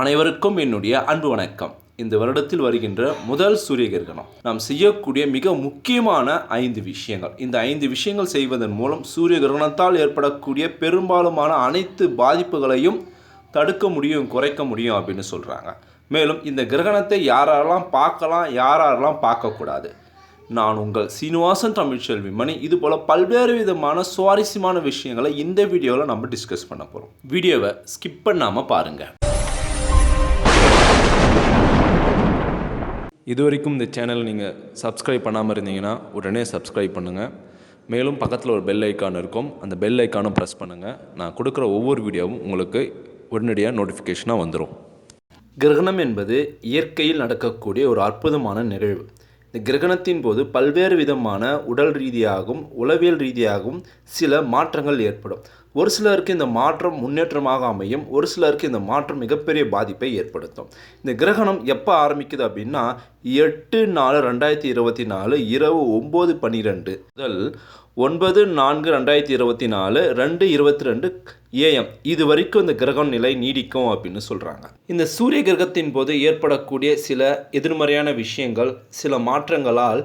அனைவருக்கும் என்னுடைய அன்பு வணக்கம். இந்த வருடத்தில் வருகின்ற முதல் சூரிய கிரகணம் நாம் செய்யக்கூடிய மிக முக்கியமான ஐந்து விஷயங்கள். இந்த ஐந்து விஷயங்கள் செய்வதன் மூலம் சூரிய கிரகணத்தால் ஏற்படக்கூடிய பெரும்பாலுமான அனைத்து பாதிப்புகளையும் தடுக்க முடியும் குறைக்க முடியும் அப்படின்னு சொல்கிறாங்க மேலும் இந்த கிரகணத்தை யாரெல்லாம் பார்க்கலாம் யாரெல்லாம் பார்க்கக்கூடாது? நான் உங்கள் சீனிவாசன் தமிழ்ச்செல்வி மணி இது போல் பல்வேறு விதமான சுவாரஸ்யமான விஷயங்களை இந்த வீடியோவில் நம்ம டிஸ்கஸ் பண்ண போகிறோம் வீடியோவை ஸ்கிப் பண்ணாமல் பாருங்கள் இது வரைக்கும் இந்த சேனல் நீங்கள் சப்ஸ்கிரைப் பண்ணாமல் இருந்தீங்கன்னா உடனே சப்ஸ்கிரைப் பண்ணுங்கள் மேலும் பக்கத்தில் ஒரு பெல் ஐக்கான் இருக்கும். அந்த பெல் ஐக்கானும் ப்ரெஸ் பண்ணுங்கள் நான் கொடுக்குற ஒவ்வொரு வீடியோவும் உங்களுக்கு உடனடியாக நோட்டிஃபிகேஷனாக வந்துடும் கிரகணம் என்பது இயற்கையில் நடக்கக்கூடிய ஒரு அற்புதமான நிகழ்வு. இந்த கிரகணத்தின் போது பல்வேறு விதமான உடல் ரீதியாகவும் உளவியல் ரீதியாகவும் சில மாற்றங்கள் ஏற்படும். ஒரு சிலருக்கு இந்த மாற்றம் முன்னேற்றமாக அமையும் ஒரு சிலருக்கு இந்த மாற்றம் மிகப்பெரிய பாதிப்பை ஏற்படுத்தும். இந்த கிரகணம் எப்போ ஆரம்பிக்குது அப்படின்னா எட்டு நாலு ரெண்டாயிரத்தி இருபத்தி நாலு இரவு ஒம்பது பன்னிரெண்டு முதல் ஒன்பது நான்கு ரெண்டாயிரத்தி இருபத்தி நாலு ரெண்டு இருபத்தி ரெண்டு ஏஎம் இது வரைக்கும் இந்த கிரகம் நிலை நீடிக்கும் அப்படின்னு சொல்கிறாங்க இந்த சூரிய கிரகத்தின் போது ஏற்படக்கூடிய சில எதிர்மறையான விஷயங்கள் சில மாற்றங்களால்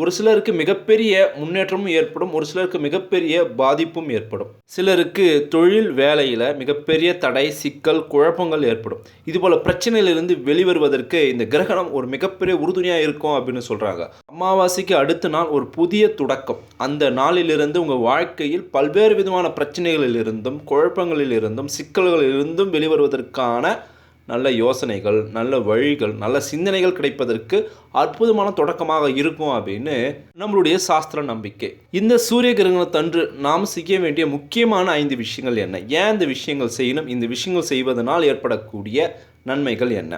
ஒரு சிலருக்கு மிகப்பெரிய முன்னேற்றமும் ஏற்படும் ஒரு சிலருக்கு மிகப்பெரிய பாதிப்பும் ஏற்படும். சிலருக்கு தொழில் வேலையில் மிகப்பெரிய தடை சிக்கல் குழப்பங்கள் ஏற்படும். இதுபோல் பிரச்சனையிலிருந்து வெளிவருவதற்கு இந்த கிரகணம் ஒரு மிகப்பெரிய உறுதுணையாக இருக்கும் அப்படின்னு சொல்கிறாங்க அமாவாசைக்கு அடுத்த நாள் ஒரு புதிய தொடக்கம். அந்த நாளிலிருந்து உங்கள் வாழ்க்கையில் பல்வேறு விதமான பிரச்சனைகளிலிருந்தும் குழப்பங்களிலிருந்தும் சிக்கல்களிலிருந்தும் வெளிவருவதற்கான நல்ல யோசனைகள் நல்ல வழிகள் நல்ல சிந்தனைகள் கிடைப்பதற்கு அற்புதமான தொடக்கமாக இருக்கும் அப்படின்னு நம்மளுடைய சாஸ்திர நம்பிக்கை. இந்த சூரிய கிரகணத்தன்று நாம் செய்ய வேண்டிய முக்கியமான ஐந்து விஷயங்கள் என்ன? ஏன் இந்த விஷயங்கள் செய்யணும்? இந்த விஷயங்கள் செய்வதனால் ஏற்படக்கூடிய நன்மைகள் என்ன?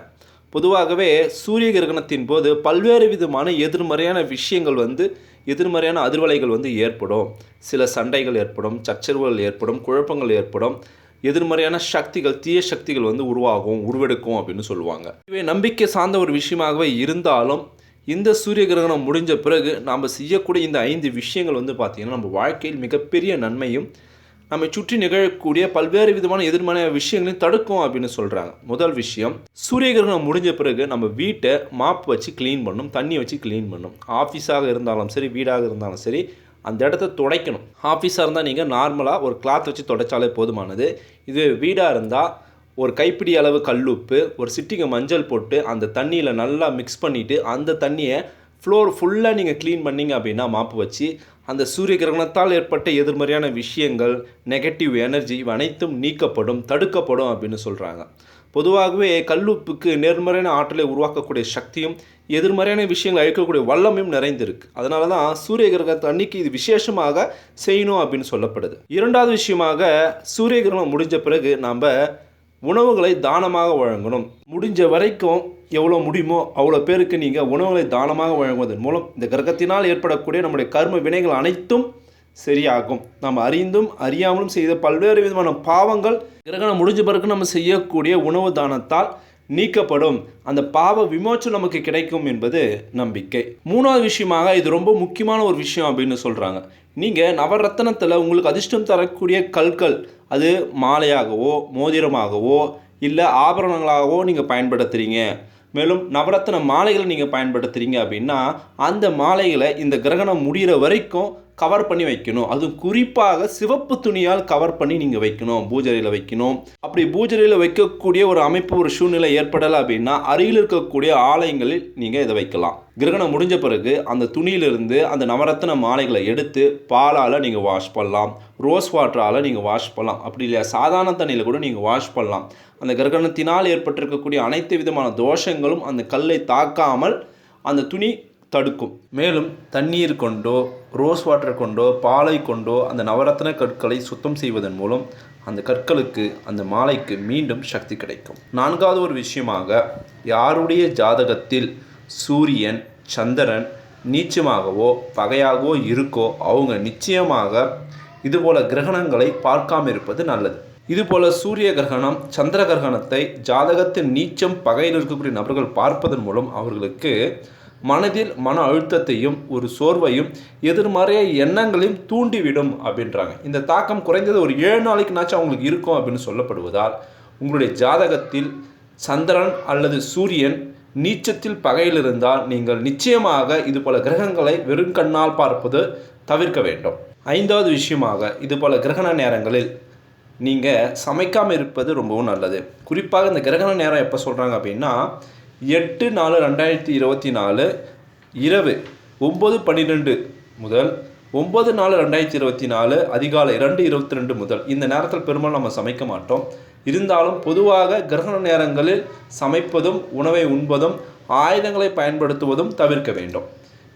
பொதுவாகவே சூரிய கிரகணத்தின் போது பல்வேறு விதமான எதிர்மறையான விஷயங்கள் வந்து எதிர்மறையான அதிர்வலைகள் வந்து ஏற்படும். சில சண்டைகள் ஏற்படும் சச்சரவுகள் ஏற்படும் குழப்பங்கள் ஏற்படும். எதிர்மறையான சக்திகள் தீய சக்திகள் வந்து உருவாகும் உருவெடுக்கும் அப்படின்னு சொல்லுவாங்க. இவை நம்பிக்கை சார்ந்த ஒரு விஷயமாகவே இருந்தாலும் இந்த சூரிய கிரகணம் முடிஞ்ச பிறகு நாம் செய்யக்கூடிய இந்த ஐந்து விஷயங்கள் வந்து பார்த்திங்கன்னா நம்ம வாழ்க்கையில் மிகப்பெரிய நன்மையும் நம்மை சுற்றி நிகழக்கூடிய பல்வேறு விதமான எதிர்மறையான விஷயங்களையும் தடுக்கும் அப்படின்னு சொல்கிறாங்க முதல் விஷயம் சூரிய கிரகணம் முடிஞ்ச பிறகு நம்ம வீட்டை மாப் வச்சு க்ளீன் பண்ணும் தண்ணி வச்சு க்ளீன் பண்ணும். ஆஃபீஸாக இருந்தாலும் சரி வீடாக இருந்தாலும் சரி அந்த இடத்த துடைக்கணும். ஆஃபீஸாக இருந்தால் நீங்கள் நார்மலாக ஒரு கிளாத் வச்சு துடைச்சாலே போதுமானது. இது வீடாக இருந்தால் ஒரு கைப்பிடி அளவு கல்லுப்பு ஒரு சிட்டிங்க மஞ்சள் போட்டு அந்த தண்ணியில் நல்லா மிக்ஸ் பண்ணிவிட்டு அந்த தண்ணியை ஃப்ளோர் ஃபுல்லாக நீங்கள் க்ளீன் பண்ணிங்க அப்படின்னா மாப்பு வச்சு அந்த சூரிய கிரகணத்தால் ஏற்பட்ட எதிர்மறையான விஷயங்கள் நெகட்டிவ் எனர்ஜி இவை அனைத்தும் நீக்கப்படும் தடுக்கப்படும் அப்படின்னு சொல்கிறாங்க பொதுவாகவே கல்லுப்புக்கு நேர்மறையான ஆற்றலை உருவாக்கக்கூடிய சக்தியும் எதிர்மறையான விஷயங்களை அழிக்கக்கூடிய வல்லமையும் நிறைந்திருக்கு. அதனால தான் சூரிய கிரகத்தை அன்னைக்கு இது விசேஷமாக செய்யணும் அப்படின்னு சொல்லப்படுது. இரண்டாவது விஷயமாக சூரிய கிரகணம் முடிஞ்ச பிறகு நாம் உணவுகளை தானமாக வழங்கணும். முடிஞ்ச வரைக்கும் எவ்வளோ முடியுமோ அவ்வளோ பேருக்கு நீங்கள் உணவுகளை தானமாக வழங்குவதன் மூலம் இந்த கிரகத்தினால் ஏற்படக்கூடிய நம்முடைய கர்ம வினைகள் அனைத்தும் சரியாகும். நாம் அறிந்தும் அறியாமலும் செய்த பல்வேறு விதமான பாவங்கள் கிரகணம் முடிஞ்ச பிறகு நம்ம செய்யக்கூடிய உணவு தானத்தால் நீக்கப்படும். அந்த பாவ விமோச்சம் நமக்கு கிடைக்கும் என்பது நம்பிக்கை. மூணாவது விஷயமாக இது ரொம்ப முக்கியமான ஒரு விஷயம் அப்படின்னு சொல்கிறாங்க நீங்கள் நவரத்தனத்தில் உங்களுக்கு அதிர்ஷ்டம் தரக்கூடிய கற்கள் அது மாலையாகவோ மோதிரமாகவோ இல்லை ஆபரணங்களாகவோ நீங்கள் பயன்படுத்துகிறீங்க மேலும் நவரத்தன மாலைகளை நீங்கள் பயன்படுத்துகிறீங்க அப்படின்னா அந்த மாலைகளை இந்த கிரகணம் முடிகிற வரைக்கும் கவர் பண்ணி வைக்கணும். அதுவும் குறிப்பாக சிவப்பு துணியால் கவர் பண்ணி நீங்கள் வைக்கணும். பூஜரையில் வைக்கணும். அப்படி பூஜரையில் வைக்கக்கூடிய ஒரு அமைப்பு ஒரு சூழ்நிலை ஏற்படலை அப்படின்னா அருகில் இருக்கக்கூடிய ஆலயங்களில் நீங்கள் இதை வைக்கலாம். கிரகணம் முடிஞ்ச பிறகு அந்த துணியிலிருந்து அந்த நவரத்ன மாலைகளை எடுத்து பாலால் நீங்கள் வாஷ் பண்ணலாம். ரோஸ் வாட்டரால் நீங்கள் வாஷ் பண்ணலாம். அப்படி இல்லையா? சாதாரண தண்ணியில் கூட நீங்கள் வாஷ் பண்ணலாம். அந்த கிரகணத்தினால் ஏற்பட்டிருக்கக்கூடிய அனைத்து விதமான தோஷங்களும் அந்த கல்லை தாக்காமல் அந்த துணி தடுக்கும். மேலும் தண்ணீர் கொண்டோ ரோஸ் வாட்டர் கொண்டோ பாலை கொண்டோ அந்த நவரத்ன கற்களை சுத்தம் செய்வதன் மூலம் அந்த கற்களுக்கு அந்த மாலைக்கு மீண்டும் சக்தி கிடைக்கும். நான்காவது ஒரு விஷயமாக யாருடைய ஜாதகத்தில் சூரியன் சந்திரன் நீச்சமாகவோ பகையாகவோ இருக்கோ அவங்க நிச்சயமாக இதுபோல கிரகணங்களை பார்க்காம இருப்பது நல்லது. இதுபோல சூரிய கிரகணம் சந்திர கிரகணத்தை ஜாதகத்தின் நீச்சம் பகையில் இருக்கக்கூடிய நபர்கள் பார்ப்பதன் மூலம் அவர்களுக்கு மனதில் மன அழுத்தத்தையும் ஒரு சோர்வையும் எதிர்மறைய எண்ணங்களையும் தூண்டிவிடும் அப்படின்றாங்க. இந்த தாக்கம் குறைந்தது ஒரு ஏழு நாளைக்குனாச்சும் அவங்களுக்கு இருக்கும் அப்படின்னு சொல்லப்படுவதால் உங்களுடைய ஜாதகத்தில் சந்திரன் அல்லது சூரியன் நீச்சத்தில் பகையில் இருந்தால் நீங்கள் நிச்சயமாக இது போல கிரகங்களை வெறும் கண்ணால் பார்ப்பது தவிர்க்க வேண்டும். ஐந்தாவது விஷயமாக இது போல கிரகண நேரங்களில் நீங்கள் சமைக்காமல் இருப்பது ரொம்பவும் நல்லது. குறிப்பாக இந்த கிரகண நேரம் எப்போ சொல்கிறாங்க அப்படின்னா எட்டு நாலு ரெண்டாயிரத்தி இருபத்தி நாலு இரவு ஒம்பது பன்னிரெண்டு முதல் ஒம்பது நாலு ரெண்டாயிரத்தி இருபத்தி நாலு அதிகாலை ரெண்டு இருபத்தி ரெண்டு முதல். இந்த நேரத்தில் பெரும்பாலும் நம்ம சமைக்க மாட்டோம். இருந்தாலும் பொதுவாக கிரகண நேரங்களில் சமைப்பதும் உணவை உண்பதும் ஆயுதங்களை பயன்படுத்துவதும் தவிர்க்க வேண்டும்.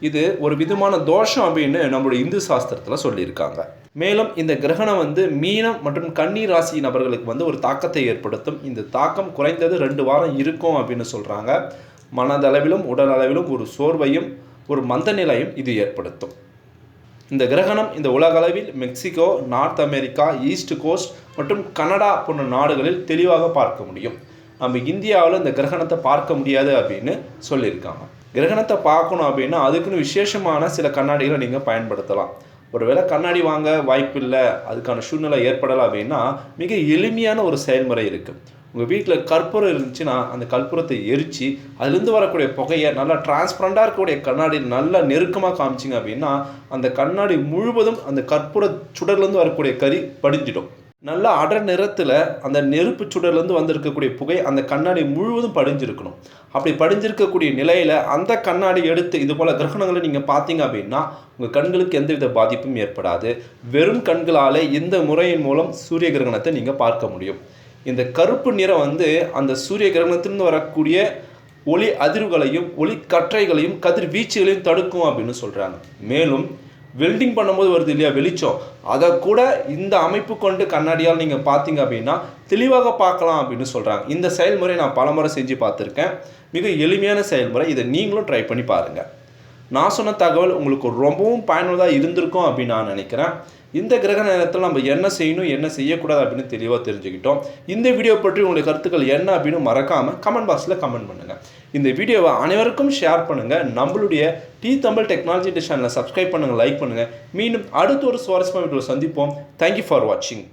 இது ஒரு விதமான தோஷம் அப்படின்னு நம்மளுடைய இந்து சாஸ்திரத்தில் சொல்லியிருக்காங்க. மேலும் இந்த கிரகணம் வந்து மீனம் மற்றும் கன்னி ராசி நபர்களுக்கு வந்து ஒரு தாக்கத்தை ஏற்படுத்தும். இந்த தாக்கம் குறைந்தது ரெண்டு வாரம் இருக்கும் அப்படின்னு சொல்கிறாங்க மனதளவிலும் உடல் அளவிலும் ஒரு சோர்வையும் ஒரு மந்த நிலையும் இது ஏற்படுத்தும். இந்த கிரகணம் இந்த உலகளவில் Mexico North America East Coast மற்றும் கனடா போன்ற நாடுகளில் தெளிவாக பார்க்க முடியும். நம்ம இந்தியாவில் இந்த கிரகணத்தை பார்க்க முடியாது அப்படின்னு சொல்லியிருக்காங்க. கிரகணத்தை பார்க்கணும் அப்படின்னா அதுக்குன்னு விசேஷமான சில கண்ணாடிகளை நீங்கள் பயன்படுத்தலாம். ஒருவேளை கண்ணாடி வாங்க வாய்ப்பு இல்லை அதுக்கான சூழ்நிலை ஏற்படலை அப்படின்னா மிக எளிமையான ஒரு செயல்முறை இருக்குது உங்கள் வீட்டில் கற்பூரம் இருந்துச்சுன்னா அந்த கற்பூரத்தை எரித்து அதுலேருந்து வரக்கூடிய புகையை நல்லா டிரான்ஸ்பரண்டாக இருக்கக்கூடிய கண்ணாடி நல்லா நெருக்கமாக காமிச்சிங்க அப்படின்னா அந்த கண்ணாடி முழுவதும் அந்த கற்பூர சுடர்லேருந்து வரக்கூடிய கறி படிஞ்சிடும். நல்லா அடர் நிறத்தில் அந்த நெருப்பு சுடர்லேருந்து வந்திருக்கக்கூடிய புகை அந்த கண்ணாடி முழுவதும் படிஞ்சிருக்கணும். அப்படி படிஞ்சிருக்கக்கூடிய நிலையில் அந்த கண்ணாடி எடுத்து இது போல் கிரகணங்களை நீங்கள் பார்த்தீங்க அப்படின்னா உங்கள் கண்களுக்கு எந்தவித பாதிப்பும் ஏற்படாது. வெறும் கண்களால் இந்த முறையின் மூலம் சூரிய கிரகணத்தை நீங்கள் பார்க்க முடியும். இந்த கருப்பு நிறம் வந்து அந்த சூரிய கிரகணத்திலிருந்து வரக்கூடிய ஒளி அதிர்வுகளையும் ஒளி கற்றைகளையும் கதிர் வீச்சுகளையும் தடுக்கும் அப்படின்னு சொல்கிறாங்க மேலும் வெல்டிங் பண்ணும்போது வருது இல்லையா? வெளிச்சம். அதை கூட இந்த அமைப்பு கொண்டு கண்ணாடியால் நீங்கள் பார்த்தீங்க அப்படின்னா தெளிவாக பார்க்கலாம் அப்படின்னு சொல்கிறாங்க இந்த செயல்முறை நான் பலமுறை செஞ்சு பார்த்துருக்கேன். மிக எளிமையான செயல்முறை. இதை நீங்களும் ட்ரை பண்ணி பாருங்கள் நான் சொன்ன தகவல் உங்களுக்கு ரொம்பவும் பயனுள்ளதாக இருந்திருக்கும் அப்படின்னு நான் நினைக்கிறேன். இந்த கிரக நேரத்தில் நம்ம என்ன செய்யணும் என்ன செய்யக்கூடாது அப்படின்னு தெளிவாக தெரிஞ்சுக்கிட்டோம். இந்த வீடியோ பற்றி உங்களுடைய கருத்துக்கள் என்ன அப்படின்னு மறக்காமல் கமெண்ட் பாக்ஸில் கமெண்ட் பண்ணுங்கள் இந்த வீடியோவை அனைவருக்கும் ஷேர் பண்ணுங்கள் நம்மளுடைய டி தமிழ் டெக்னாலஜி சேனலை சப்ஸ்கிரைப் பண்ணுங்கள் லைக் பண்ணுங்கள் மீண்டும் அடுத்த ஒரு சுவாரஸ்யமான வீடியோவில் சந்திப்போம். தேங்க்யூ ஃபார் வாட்சிங்